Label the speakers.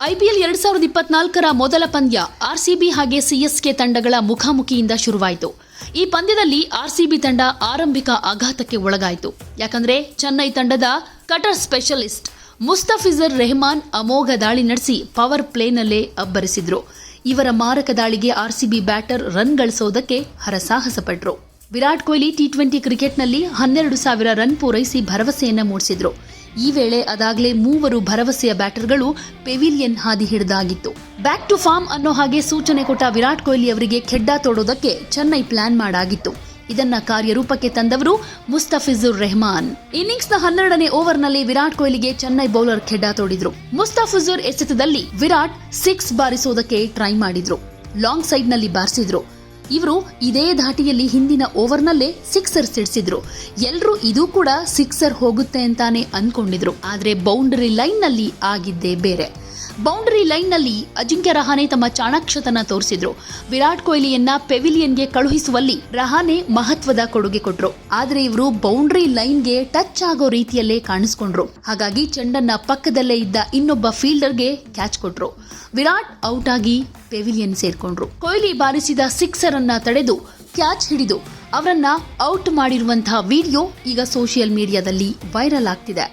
Speaker 1: IPL ಎರಡ್ ಸಾವಿರದ ಇಪ್ಪತ್ನಾಲ್ಕರ ಮೊದಲ ಪಂದ್ಯ ಆರ್ಸಿಬಿ ಹಾಗೆ ಸಿಎಸ್ಕೆ ತಂಡಗಳ ಮುಖಾಮುಖಿಯಿಂದ ಶುರುವಾಯಿತು. ಈ ಪಂದ್ಯದಲ್ಲಿ ಆರ್ಸಿಬಿ ತಂಡ ಆರಂಭಿಕ ಆಘಾತಕ್ಕೆ ಒಳಗಾಯಿತು. ಯಾಕಂದ್ರೆ ಚೆನ್ನೈ ತಂಡದ ಕಟರ್ ಸ್ಪೆಷಲಿಸ್ಟ್ ಮುಸ್ತಫಿಜರ್ ರೆಹಮಾನ್ ಅಮೋಘ ದಾಳಿ ನಡೆಸಿ ಪವರ್ ಪ್ಲೇನಲ್ಲೇ ಅಬ್ಬರಿಸಿದ್ರು. ಇವರ ಮಾರಕ ದಾಳಿಗೆ ಆರ್ಸಿಬಿ ಬ್ಯಾಟರ್ ರನ್ ಗಳಿಸೋದಕ್ಕೆ ಹರಸಾಹಸ ಪಟ್ರು ವಿರಾಟ್ ಕೊಹ್ಲಿ ಟಿ ಟ್ವೆಂಟಿ ಕ್ರಿಕೆಟ್ನಲ್ಲಿ ಹನ್ನೆರಡು ಸಾವಿರ ರನ್ ಪೂರೈಸಿ ಭರವಸೆಯನ್ನ ಮೂಡಿಸಿದ್ರು. ಈ ವೇಳೆ ಅದಾಗಲೇ ಮೂವರು ಭರವಸೆಯ ಬ್ಯಾಟರ್ಗಳು ಪೆವಿಲಿಯನ್ ಹಾದಿ ಹಿಡಿದಾಗಿತ್ತು. ಬ್ಯಾಕ್ ಟು ಫಾರ್ಮ್ ಅನ್ನೋ ಹಾಗೆ ಸೂಚನೆ ಕೊಟ್ಟ ವಿರಾಟ್ ಕೊಹ್ಲಿ ಅವರಿಗೆ ಖೆಡ್ಡ ತೋಡೋದಕ್ಕೆ ಚೆನ್ನೈ ಪ್ಲಾನ್ ಮಾಡಾಗಿತ್ತು. ಇದನ್ನ ಕಾರ್ಯರೂಪಕ್ಕೆ ತಂದವರು ಮುಸ್ತಫಿಜುರ್ ರೆಹಮಾನ್. ಇನ್ನಿಂಗ್ಸ್ನ ಹನ್ನೆರಡನೇ ಓವರ್ನಲ್ಲಿ ವಿರಾಟ್ ಕೊಹ್ಲಿಗೆ ಚೆನ್ನೈ ಬೌಲರ್ ಖೆಡ್ಡ ತೋಡಿದ್ರು. ಮುಸ್ತಫಿಜುರ್ ಎಸೆತದಲ್ಲಿ ವಿರಾಟ್ ಸಿಕ್ಸ್ ಬಾರಿಸೋದಕ್ಕೆ ಟ್ರೈ ಮಾಡಿದ್ರು. ಲಾಂಗ್ ಸೈಡ್ನಲ್ಲಿ ಬಾರಿಸಿದ್ರು. ಇವರು ಇದೇ ಧಾಟಿಯಲ್ಲಿ ಹಿಂದಿನ ಓವರ್ನಲ್ಲೇ ಸಿಕ್ಸರ್ ಸಿಡಿಸಿದ್ರು. ಎಲ್ಲರೂ ಇದು ಕೂಡ ಸಿಕ್ಸರ್ ಹೋಗುತ್ತೆ ಅಂತಾನೆ ಅನ್ಕೊಂಡಿದ್ರು. ಆದ್ರೆ ಬೌಂಡರಿ ಲೈನ್ನಲ್ಲಿ ಆಗಿದ್ದೇ ಬೇರೆ. ಬೌಂಡರಿ ಲೈನ್ನಲ್ಲಿ ಅಜಿಂಕ್ಯ ರಹಾನೆ ತಮ್ಮ ಚಾಣಾಕ್ಷತನ ತೋರಿಸಿದ್ರು. ವಿರಾಟ್ ಕೊಹ್ಲಿಯನ್ನ ಪೆವಿಲಿಯನ್ಗೆ ಕಳುಹಿಸುವಲ್ಲಿ ರಹಾನೆ ಮಹತ್ವದ ಕೊಡುಗೆ ಕೊಟ್ರು. ಆದ್ರೆ ಇವರು ಬೌಂಡರಿ ಲೈನ್ಗೆ ಟಚ್ ಆಗೋ ರೀತಿಯಲ್ಲೇ ಕಾಣಿಸ್ಕೊಂಡ್ರು. ಹಾಗಾಗಿ ಚೆಂಡನ್ನ ಪಕ್ಕದಲ್ಲೇ ಇದ್ದ ಇನ್ನೊಬ್ಬ ಫೀಲ್ಡರ್ಗೆ ಕ್ಯಾಚ್ ಕೊಟ್ರು. ವಿರಾಟ್ ಔಟ್ ಆಗಿ ಪೆವಿಲಿಯನ್ ಸೇರ್ಕೊಂಡ್ರು. ಕೊಹ್ಲಿ ಬಾರಿಸಿದ ಸಿಕ್ಸರ್ ಅನ್ನ ತಡೆದು ಕ್ಯಾಚ್ ಹಿಡಿದು ಅವರನ್ನ ಔಟ್ ಮಾಡಿರುವಂತಹ ವಿಡಿಯೋ ಈಗ ಸೋಷಿಯಲ್ ಮೀಡಿಯಾದಲ್ಲಿ ವೈರಲ್ ಆಗ್ತಿದೆ.